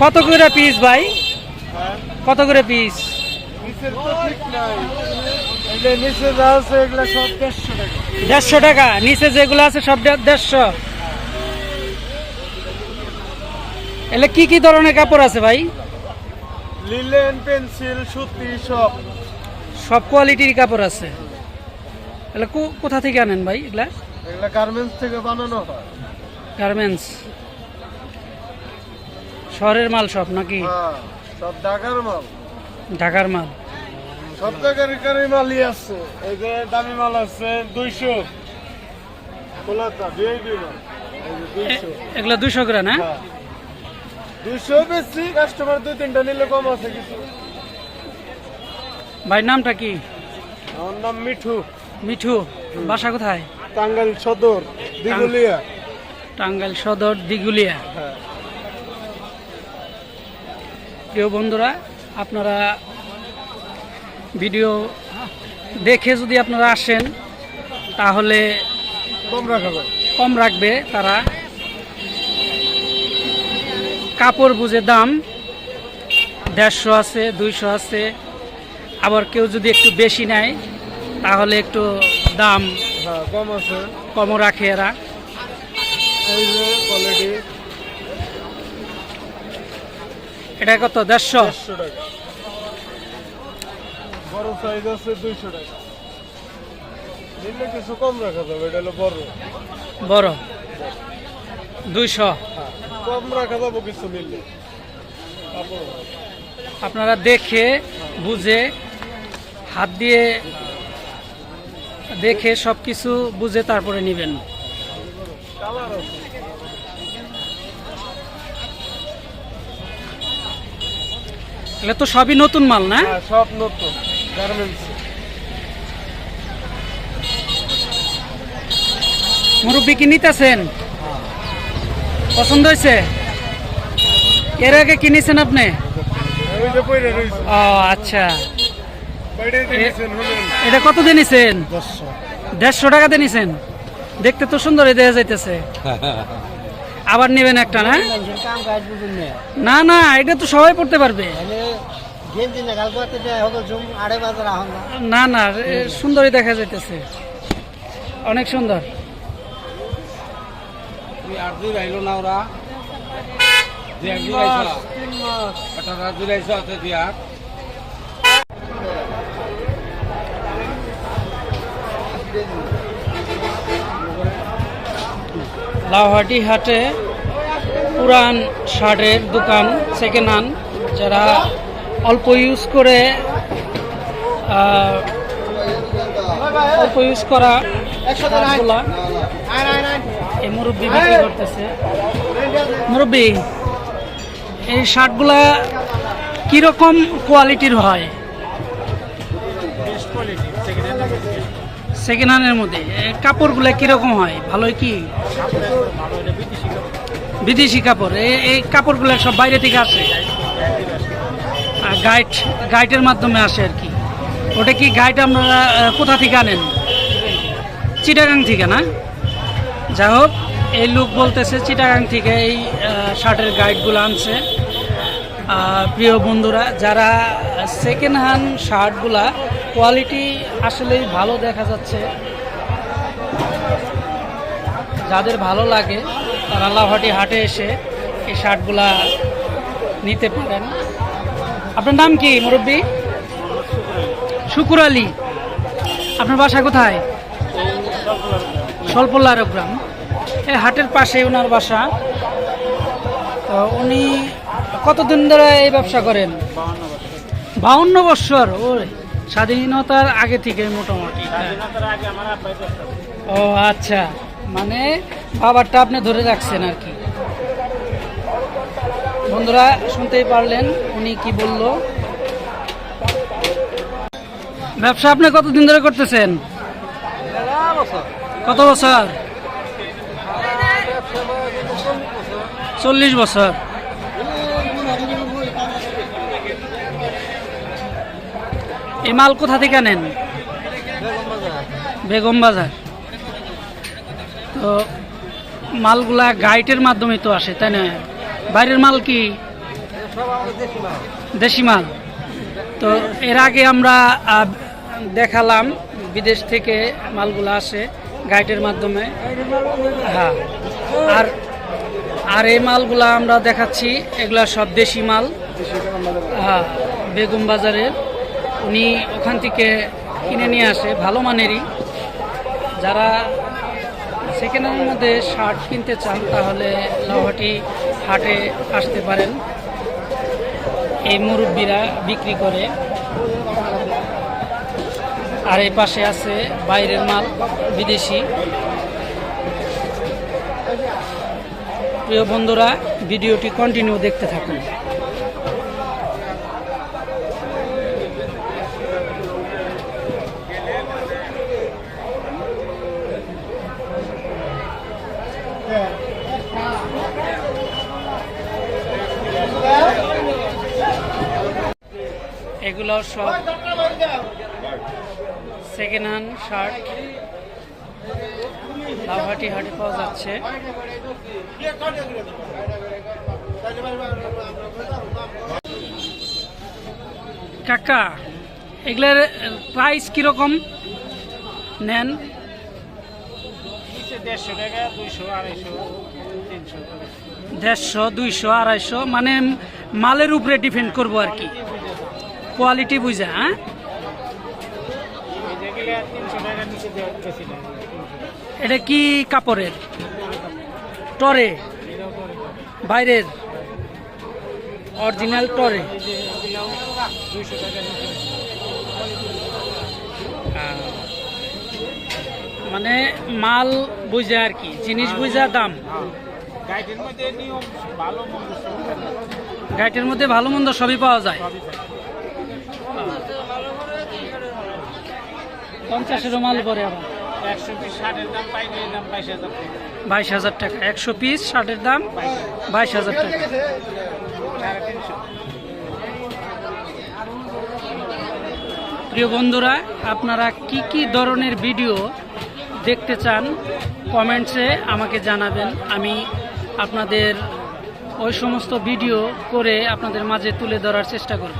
কত করে পিস ভাই? কত করে পিস দেড়শো টাকা। নিচে যেগুলো আছে সব দেড়শো। এলে কি কি ধরনের কাপড় আছে ভাই? লিলেন পেন্সিল সুতি সব সব কোয়ালিটির কাপড় আছে। এলে কোথা থেকে আনেন ভাই এগুলা? এগুলো গার্মেন্টস থেকে বানানো হয়। গার্মেন্টস শহরের মাল সব নাকি? হ্যাঁ সব ঢাকার মাল। ঢাকার মাল? সব জায়গার কারি মালই আছে। এই যে দামি মাল আছে দুইশো। যে দুইশো। করে না? হ্যাঁ। দুইশো বেশি কাস্টমার দুই তিনটা নিলে কম আছে কিছু। ভাই নামটা কি? আমার নাম মিঠু। মিঠু বাসা কোথায়? টাঙ্গাইল সদর দিগুলিয়া। টাঙ্গাইল সদর দিগুলিয়া। হ্যাঁ। প্রিয় বন্ধুরা আপনারা ভিডিও দেখে যদি আপনারা আসেন তাহলে কম রাখা যায় কম রাখবে তারা। কাপড় বুঝে দাম দেড়শো আছে দুইশো আছে। আবার কেউ যদি একটু বেশি নেয় তাহলে একটু দাম হ্যাঁ কম আছে। কমও রাখে এরা। এই যে কোয়ালিটি এটা কত? দেড়শো? দেড়শো টাকা। বড় সাইজ আছে দুইশো টাকা। নিলে কিছু কম রাখা যাবে এটা হলো বড়। বড়? দুইশো? হ্যাঁ কম রাখা যাব কিছু নিলে। আপনারা দেখে বুঝে হাত দিয়ে দেখে সব কিছু বুঝে তারপরে নেবেন। এগুলো তো সবই নতুন মাল না? হ্যাঁ সব নতুন গার্মেন্টস মুরব্বী কি নিতেছেন? পছন্দ হয়েছে? এর আগে কিনেছেন আপনি? ও আচ্ছা। এটা কত দিয়ে নিছেন? দেড়শো। টাকা দিয়ে নিছেন? দেখতে তো সুন্দরই দেখা যাইতেছে। আবার নেবেন একটা না? না না এটা তো সবাই পড়তে পারবে। না কাল করতে দেয় হবে জুম আড়াই বাজার আহন না সুন্দরই দেখা যাইতেছে। অনেক সুন্দর। না ওরা লাউহাটি হাটে পুরান শার্টের দোকান সেকেন্ড হ্যান্ড যারা অল্প ইউজ করে অল্প ইউজ করা শার্টগুলা এই মুরব্বী বিক্রি করতেছে। মুরব্বী এই শার্টগুলা কীরকম কোয়ালিটির হয়? সেকেন্ড হ্যান্ডের মধ্যে। কাপড়গুলো কীরকম হয়? ভালোই কি? বিদেশি কাপড়। এই কাপড়গুলো সব বাইরে থেকে আসে? গাইড গাইডের মাধ্যমে আসে আর কি। ওটা কি গাইড আপনারা কোথা থেকে আনেন? চিটাগাং থেকে, না? যাই হোক, এই লোক বলতেছে চিটাগাং থেকে এই শার্টের গাইডগুলো আনছে। প্রিয় বন্ধুরা, যারা সেকেন্ড হ্যান্ড শার্টগুলা কোয়ালিটি আসলেই ভালো দেখা যাচ্ছে। যাদের ভালো লাগে, তারা লাভাটি হাটে এসে এই শার্টগুলা নিতে পারেন। আপনার নাম কি, মুরব্বী? শুকুর আলী। আপনার বাসা কোথায়? স্বল্পল্লা গ্রাম এই হাটের পাশে ওনার বাসা। তো উনি কতদিন ধরে এই ব্যবসা করেন? বাউন্ন বৎসর ও স্বাধীনতার আগে থেকে মোটামুটি। ও আচ্ছা। মানে বাবারটা আপনি ধরে রাখছেন আর কি। বন্ধুরা শুনতেই পারলেন উনি কি বলল। ব্যবসা আপনি কতদিন ধরে করতেছেন? কত বছর? চল্লিশ বছর। এই মাল কোথা থেকে নেন বেগম বাজার। তো মালগুলা গাইটের মাধ্যমে তো আসে, তাই না? বাইরের মাল কি? দেশি মাল। তো এর আগে আমরা দেখালাম বিদেশ থেকে মালগুলো আসে গাইডের মাধ্যমে। হ্যাঁ। আর আর এই মালগুলা আমরা দেখাচ্ছি, এগুলা সব দেশি মাল। হ্যাঁ বেগম বাজারের। উনি ওখান থেকে কিনে নিয়ে আসে, ভালো মানেরই। যারা সেকেন্ড হ্যান্ডের মধ্যে শার্ট কিনতে চান, তাহলে লাউহাটি হাটে আসতে পারেন। এই মুরব্বীরা বিক্রি করে। আর এই পাশে আছে বাইরের মাল, বিদেশি। প্রিয় বন্ধুরা, ভিডিওটি কন্টিনিউ দেখতে থাকুন। এগুলো সব সেকেন্ড হ্যান্ড শার্ট লাউহাটি হাটে পাওয়া যাচ্ছে। কাকা এগুলোর প্রাইস কীরকম? নেন। দেড়শো দুইশো আড়াইশো মানে মালের উপরে ডিপেন্ড করব আর কি। কোয়ালিটি বুঝা হ্যাঁ? এটা কি কাপড়ের? টরে? বাইরের? অরিজিনাল টরে? মানে মাল বুঝা আর কি জিনিস বুঝা দাম। গাইডের মধ্যে ভালো মন্দ গাইটের মধ্যে ভালো মন্দ সবই পাওয়া যায়। পঞ্চাশেরও মাল পরে আবার। বাইশ হাজার টাকা। একশো পিস শার্টের দাম বাইশ হাজার। টাকা। প্রিয় বন্ধুরা আপনারা কি কি ধরনের ভিডিও দেখতে চান, কমেন্টসে আমাকে জানাবেন। আমি আপনাদের ওই সমস্ত ভিডিও করে আপনাদের মাঝে তুলে ধরার চেষ্টা করব।